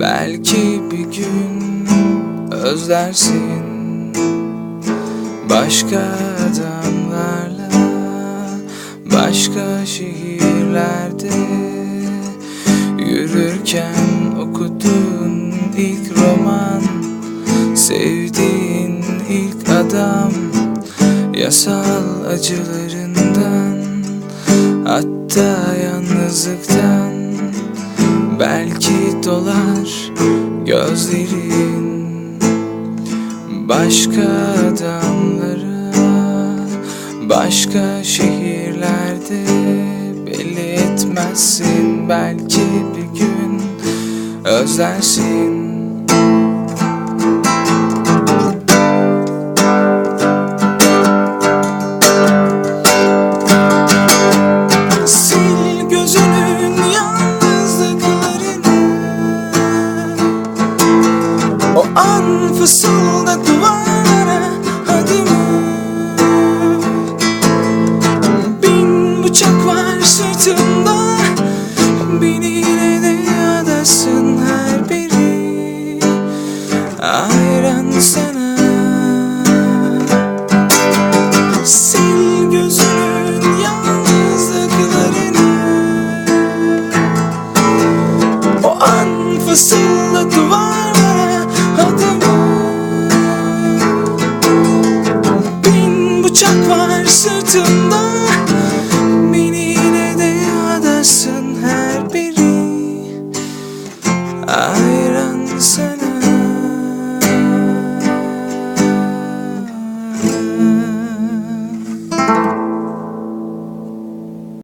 Belki bir gün özlersin Başka adamlarla Başka şehirlerde Yürürken okuduğun ilk roman Sevdiğin ilk adam Yasal acılarından Hatta yalnızlıktan dolar gözlerin Başka adamlara Başka şehirlerde Belli etmezsin. Belki bir gün özlersin an fısılda duvarlara adımı Bin bıçak var sırtımda Beni yine de adasın her biri. Hayran sana. Sil gözünün yalnızlıklarını. O an fısıldadı sırtımda Beni yine de adasın her biri. Ayran sen